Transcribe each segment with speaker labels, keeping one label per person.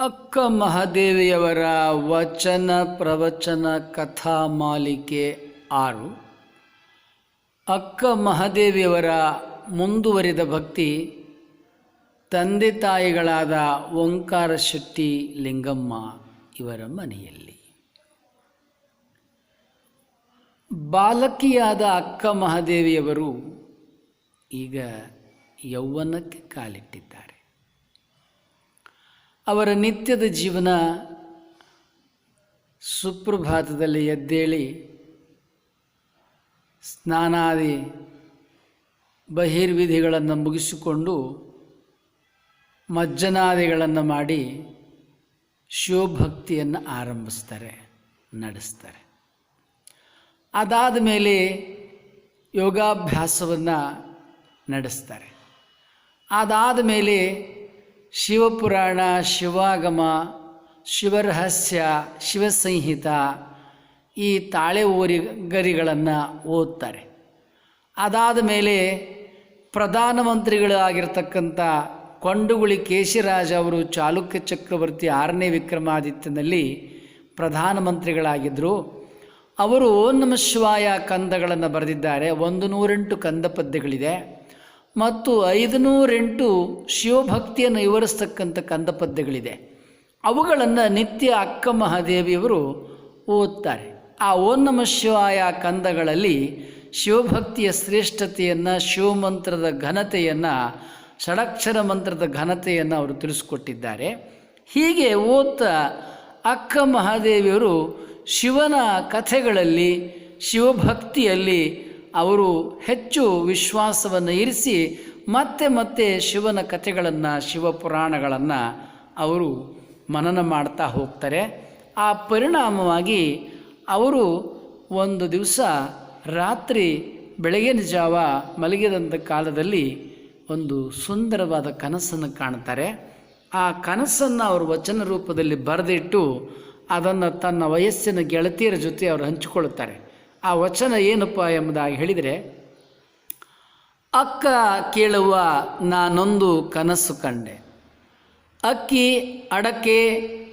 Speaker 1: ಅಕ್ಕ ಮಹಾದೇವಿಯವರ ವಚನ ಪ್ರವಚನ ಕಥಾ ಮಾಲಿಕೆ ಆರು. ಅಕ್ಕ ಮಹಾದೇವಿಯವರ ಮುಂದುವರಿದ ಭಕ್ತಿ, ತಂದೆ ತಾಯಿಗಳಾದ ಓಂಕಾರ ಶೆಟ್ಟಿ ಲಿಂಗಮ್ಮ ಇವರ ಮನೆಯಲ್ಲಿ. ಬಾಲಕಿಯಾದ ಅಕ್ಕ ಮಹಾದೇವಿಯವರು ಈಗ ಯೌವನಕ್ಕೆ ಕಾಲಿಟ್ಟಿದ್ದಾರೆ. ಅವರ ನಿತ್ಯದ ಜೀವನ ಸುಪ್ರಭಾತದಲ್ಲಿ ಎದ್ದೇಳಿ ಸ್ನಾನಾದಿ ಬಹಿರ್ವಿಧಿಗಳನ್ನು ಮುಗಿಸಿಕೊಂಡು ಮಜ್ಜನಾದಿಗಳನ್ನು ಮಾಡಿ ಶಿವಭಕ್ತಿಯನ್ನು ಆರಂಭಿಸ್ತಾರೆ, ನಡೆಸ್ತಾರೆ. ಅದಾದ ಮೇಲೆ ಯೋಗಾಭ್ಯಾಸವನ್ನು ನಡೆಸ್ತಾರೆ. ಅದಾದ ಮೇಲೆ ಶಿವಪುರಾಣ, ಶಿವಾಗಮ, ಶಿವರಹಸ್ಯ, ಶಿವಸಂಹಿತ ಈ ತಾಳೆ ಓರಿಗರಿಗಳನ್ನು ಓದ್ತಾರೆ. ಅದಾದ ಮೇಲೆ ಪ್ರಧಾನಮಂತ್ರಿಗಳಾಗಿರ್ತಕ್ಕಂಥ ಕೊಂಡುಗುಳಿ ಕೇಶಿರಾಜ ಅವರು ಚಾಲುಕ್ಯ ಚಕ್ರವರ್ತಿ ಆರನೇ ವಿಕ್ರಮಾದಿತ್ಯನಲ್ಲಿ ಪ್ರಧಾನಮಂತ್ರಿಗಳಾಗಿದ್ದರು ಅವರು ಓ ನಮ ಶಿವಾಯ ಕಂದಗಳನ್ನು ಬರೆದಿದ್ದಾರೆ. ಒಂದು ನೂರೆಂಟು ಕಂದ ಪದ್ಯಗಳಿದೆ ಮತ್ತು ಐದುನೂರೆಂಟು ಶಿವಭಕ್ತಿಯನ್ನು ವಿವರಿಸ್ತಕ್ಕಂಥ ಕಂದ ಪದ್ಯಗಳಿದೆ ಅವುಗಳನ್ನು ನಿತ್ಯ ಅಕ್ಕ ಮಹಾದೇವಿಯವರು ಓದ್ತಾರೆ. ಆ ಓಂ ನಮ ಶಿವಾಯ ಕಂದಗಳಲ್ಲಿ ಶಿವಭಕ್ತಿಯ ಶ್ರೇಷ್ಠತೆಯನ್ನು, ಶಿವಮಂತ್ರದ ಘನತೆಯನ್ನು, ಷಡಕ್ಷರ ಮಂತ್ರದ ಘನತೆಯನ್ನು ಅವರು ತಿಳಿಸ್ಕೊಟ್ಟಿದ್ದಾರೆ. ಹೀಗೆ ಓದ್ತಾ ಅಕ್ಕ ಮಹಾದೇವಿಯವರು ಶಿವನ ಕಥೆಗಳಲ್ಲಿ, ಶಿವಭಕ್ತಿಯಲ್ಲಿ ಅವರು ಹೆಚ್ಚು ವಿಶ್ವಾಸವನ್ನು ಇರಿಸಿ ಮತ್ತೆ ಮತ್ತೆ ಶಿವನ ಕಥೆಗಳನ್ನು ಶಿವಪುರಾಣಗಳನ್ನು ಅವರು ಮನನ ಮಾಡ್ತಾ ಹೋಗ್ತಾರೆ. ಆ ಪರಿಣಾಮವಾಗಿ ಅವರು ಒಂದು ದಿವಸ ರಾತ್ರಿ ಬೆಳಗಿನ ಜಾವ ಮಲಗಿದಂಥ ಕಾಲದಲ್ಲಿ ಒಂದು ಸುಂದರವಾದ ಕನಸನ್ನು ಕಾಣ್ತಾರೆ. ಆ ಕನಸನ್ನು ಅವರು ವಚನ ರೂಪದಲ್ಲಿ ಬರೆದಿಟ್ಟು ಅದನ್ನು ತನ್ನ ವಯಸ್ಸಿನ ಗೆಳತಿಯರ ಜೊತೆ ಅವರು ಹಂಚಿಕೊಳ್ಳುತ್ತಾರೆ. ಆ ವಚನ ಏನಪ್ಪ ಎಂಬುದಾಗಿ ಹೇಳಿದರೆ, ಅಕ್ಕ ಕೇಳುವ ನಾನೊಂದು ಕನಸು ಕಂಡೆ. ಅಕ್ಕಿ, ಅಡಕೆ,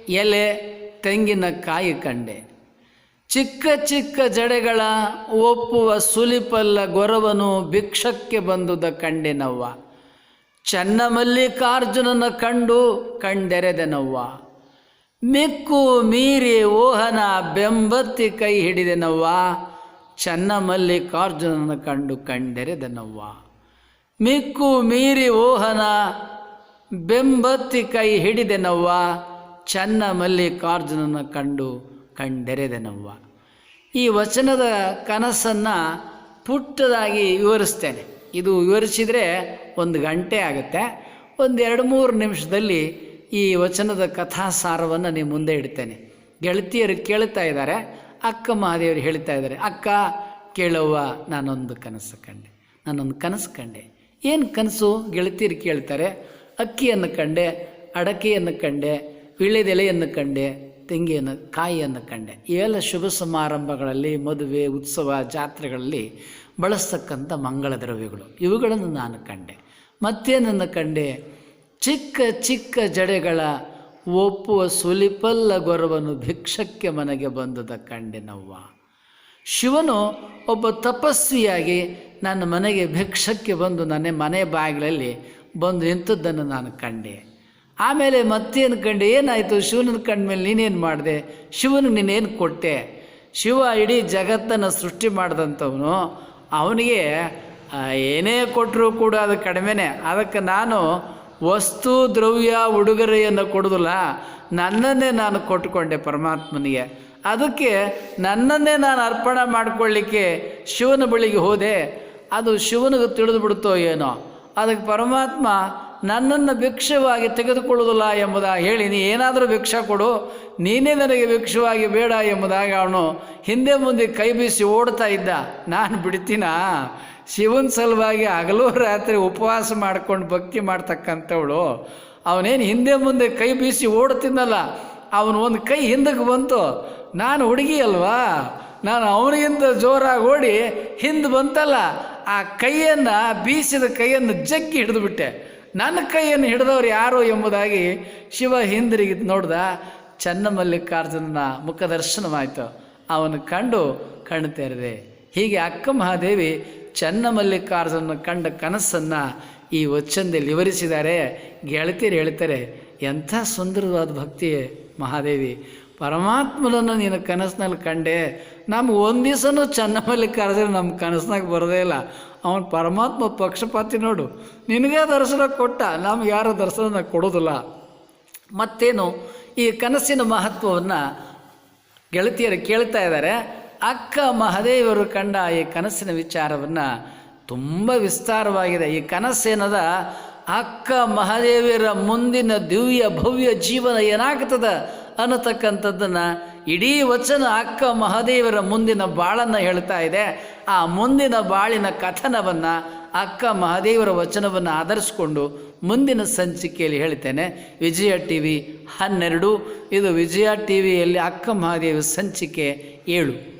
Speaker 1: ಎಲೆ, ತೆಂಗಿನ ಕಾಯಿ ಕಂಡೆ. ಚಿಕ್ಕ ಚಿಕ್ಕ ಜಡೆಗಳ ಒಪ್ಪುವ ಸುಲಿಪಲ್ಲ ಗೊರವನು ಭಿಕ್ಷಕ್ಕೆ ಬಂದುದ ಕಂಡೆನವ್ವ. ಚನ್ನಮಲ್ಲಿಕಾರ್ಜುನನ ಕಂಡು ಕಂಡೆರೆದೆನವ್ವ. ಮಿಕ್ಕು ಮೀರಿ ಓಹನ ಬೆಂಬತ್ತಿ ಕೈ ಹಿಡಿದೆನವ್ವ. ಚನ್ನಮಲ್ಲಿಕಾರ್ಜುನನ ಕಂಡು ಕಂಡೆರೆದೆನವ್ವ. ಮಿಕ್ಕು ಮೀರಿ ಓಹನ ಬೆಂಬತ್ತಿ ಕೈ ಹಿಡಿದೆನವ್ವ. ಚನ್ನ ಮಲ್ಲಿಕಾರ್ಜುನನ ಕಂಡು ಕಂಡೆರೆದೆನವ್ವ. ಈ ವಚನದ ಕನಸನ್ನು ಪುಟ್ಟದಾಗಿ ವಿವರಿಸ್ತೇನೆ. ಇದು ವಿವರಿಸಿದರೆ ಒಂದು ಗಂಟೆ ಆಗುತ್ತೆ. ಒಂದು ಎರಡು ಮೂರು ನಿಮಿಷದಲ್ಲಿ ಈ ವಚನದ ಕಥಾಸಾರವನ್ನು ನಿಮ್ಮ ಮುಂದೆ ಇಡ್ತೇನೆ. ಗೆಳತಿಯರು ಕೇಳ್ತಾ ಇದ್ದಾರೆ ಅಕ್ಕ ಮಹಾದೇವರು ಹೇಳ್ತಾ ಇದ್ದಾರೆ, ಅಕ್ಕ ಕೇಳುವ ನಾನೊಂದು ಕನಸು ಕಂಡೆ, ನಾನೊಂದು ಕನಸು ಕಂಡೆ. ಏನು ಕನಸು? ಗೆಳತಿಯರು ಕೇಳ್ತಾರೆ, ಅಕ್ಕಿಯನ್ನು ಕಂಡೆ, ಅಡಕೆಯನ್ನು ಕಂಡೆ, ವೀಳ್ಯದೆಲೆಯನ್ನು ಕಂಡೆ, ತೆಂಗಿಯನ್ನು, ಕಾಯಿಯನ್ನು ಕಂಡೆ. ಇವೆಲ್ಲ ಶುಭ ಸಮಾರಂಭಗಳಲ್ಲಿ, ಮದುವೆ, ಉತ್ಸವ, ಜಾತ್ರೆಗಳಲ್ಲಿ ಬಳಸ್ತಕ್ಕಂಥ ಮಂಗಳ ದ್ರವ್ಯಗಳು, ಇವುಗಳನ್ನು ನಾನು ಕಂಡೆ. ಮತ್ತೇನನ್ನು ಕಂಡೆ? ಚಿಕ್ಕ ಚಿಕ್ಕ ಜಡೆಗಳ ಒಪ್ಪುವ ಸುಲಿಪಲ್ಲ ಗೊರವನು ಭಿಕ್ಷಕ್ಕೆ ಮನೆಗೆ ಬಂದದ ಕಂಡೆನವ್ವ. ಶಿವನು ಒಬ್ಬ ತಪಸ್ವಿಯಾಗಿ ನನ್ನ ಮನೆಗೆ ಭಿಕ್ಷಕ್ಕೆ ಬಂದು ನನ್ನ ಮನೆ ಬಾಗಿಲಲ್ಲಿ ಬಂದು ನಿಂತದ್ದನ್ನು ನಾನು ಕಂಡೆ. ಆಮೇಲೆ ಮತ್ತೇನು ಕಂಡೆ? ಏನಾಯಿತು? ಶಿವನ ಕಂಡ್ಮೇಲೆ ನೀನೇನು ಮಾಡಿದೆ? ಶಿವನಿಗೆ ನೀನೇನು ಕೊಟ್ಟೆ? ಶಿವ ಇಡೀ ಜಗತ್ತನ್ನು ಸೃಷ್ಟಿ ಮಾಡಿದಂಥವನು. ಅವನಿಗೆ ಏನೇ ಕೊಟ್ಟರೂ ಕೂಡ ಅದು ಕಡಿಮೆನೇ. ಅದಕ್ಕೆ ನಾನು ವಸ್ತು, ದ್ರವ್ಯ, ಉಡುಗೊರೆಯನ್ನು ಕೊಡೋದಿಲ್ಲ ನನ್ನನ್ನೇ ನಾನು ಕೊಟ್ಟುಕೊಂಡೆ ಪರಮಾತ್ಮನಿಗೆ. ಅದಕ್ಕೆ ನನ್ನನ್ನೇ ನಾನು ಅರ್ಪಣೆ ಮಾಡಿಕೊಳ್ಳಿಕ್ಕೆ ಶಿವನ ಬಳಿಗೆ ಹೋದೆ. ಅದು ಶಿವನಿಗೆ ತಿಳಿದು ಬಿಡುತ್ತೋ ಏನೋ. ಅದಕ್ಕೆ ಪರಮಾತ್ಮ ನನ್ನನ್ನು ಭಿಕ್ಷವಾಗಿ ತೆಗೆದುಕೊಳ್ಳುವುದಿಲ್ಲ ಎಂಬುದಾಗಿ ಹೇಳಿ, ನೀ ಏನಾದರೂ ಭಿಕ್ಷ ಕೊಡು, ನೀನೇ ನನಗೆ ಭಿಕ್ಷವಾಗಿ ಬೇಡ ಎಂಬುದಾಗಿ ಅವನು ಹಿಂದೆ ಮುಂದೆ ಕೈ ಬೀಸಿ ಓಡ್ತಾ ಇದ್ದ. ನಾನು ಬಿಡ್ತೀನಾ? ಶಿವನ ಸಲುವಾಗಿ ಹಗಲು ರಾತ್ರಿ ಉಪವಾಸ ಮಾಡ್ಕೊಂಡು ಭಕ್ತಿ ಮಾಡ್ತಕ್ಕಂಥವಳು. ಅವನೇನು ಹಿಂದೆ ಮುಂದೆ ಕೈ ಬೀಸಿ ಓಡ್ತಿದ್ದಲ್ಲ ಅವನು ಒಂದು ಕೈ ಹಿಂದಕ್ಕೆ ಬಂತು. ನಾನು ಹುಡುಗಿ ಅಲ್ವಾ? ನಾನು ಅವನಿಗಿಂತ ಜೋರಾಗಿ ಓಡಿ ಹಿಂದೆ ಬಂತಲ್ಲ, ಆ ಕೈಯನ್ನು, ಬೀಸಿದ ಕೈಯನ್ನು ಜಗ್ಗಿ ಹಿಡಿದುಬಿಟ್ಟೆ ನನ್ನ ಕೈಯನ್ನು ಹಿಡಿದವರು ಯಾರು ಎಂಬುದಾಗಿ ಶಿವ ಹಿಂದಿರುಗಿ ನೋಡ್ದ ಚನ್ನಮಲ್ಲಿಕಾರ್ಜುನನ ಮುಖದರ್ಶನವಾಯಿತು. ಅವನು ಕಂಡು ಕಣ್ಣು ತೆರೆದೆ. ಹೀಗೆ ಅಕ್ಕ ಮಹಾದೇವಿ ಚನ್ನಮಲ್ಲಿಕಾರ್ಜುನ ಕಂಡ ಕನಸನ್ನು ಈ ವಚನದಲ್ಲಿ ವಿವರಿಸಿದ್ದಾರೆ. ಗೆಳತಿಯರು ಹೇಳ್ತಾರೆ, ಎಂಥ ಸುಂದರವಾದ ಭಕ್ತಿ ಮಹಾದೇವಿ. ಪರಮಾತ್ಮನನ್ನು ನೀನು ಕನಸಿನಲ್ಲಿ ಕಂಡೆ ನಮ್ಗೆ ಒಂದು ದಿವಸನೂ ಕರೆದ್ರೆ ನಮ್ಮ ಕನಸಿನಾಗ ಬರೋದೇ ಇಲ್ಲ. ಅವನು ಪರಮಾತ್ಮ ಪಕ್ಷಪಾತಿ ನೋಡು. ನಿನಗೇ ದರ್ಶನ ಕೊಟ್ಟ ನಮ್ಗೆ ಯಾರ ದರ್ಶನ ಕೊಡೋದಿಲ್ಲ. ಮತ್ತೇನು, ಈ ಕನಸಿನ ಮಹತ್ವವನ್ನು ಗೆಳತಿಯರು ಕೇಳ್ತಾ ಇದ್ದಾರೆ. ಅಕ್ಕ ಮಹದೇವರು ಕಂಡ ಈ ಕನಸಿನ ವಿಚಾರವನ್ನು ತುಂಬ ವಿಸ್ತಾರವಾಗಿದೆ. ಈ ಕನಸೇನದ, ಅಕ್ಕ ಮಹಾದೇವಿಯರ ಮುಂದಿನ ದಿವ್ಯ ಭವ್ಯ ಜೀವನ ಏನಾಗ್ತದ? ಅನ್ನತಕ್ಕಂಥದ್ದನ್ನು ಇಡೀ ವಚನ ಅಕ್ಕ ಮಹಾದೇವರ ಮುಂದಿನ ಬಾಳನ್ನು ಹೇಳ್ತಾ ಇದೆ. ಆ ಮುಂದಿನ ಬಾಳಿನ ಕಥನವನ್ನು ಅಕ್ಕ ಮಹಾದೇವರ ವಚನವನ್ನು ಆಧರಿಸಿಕೊಂಡು ಮುಂದಿನ ಸಂಚಿಕೆಯಲ್ಲಿ ಹೇಳ್ತೇನೆ. ವಿಜಯ ಟಿ ವಿ ಹನ್ನೆರಡು. ಇದು ವಿಜಯ ಟಿ ವಿಯಲ್ಲಿ ಅಕ್ಕ ಮಹಾದೇವಿ ಸಂಚಿಕೆ ಏಳು.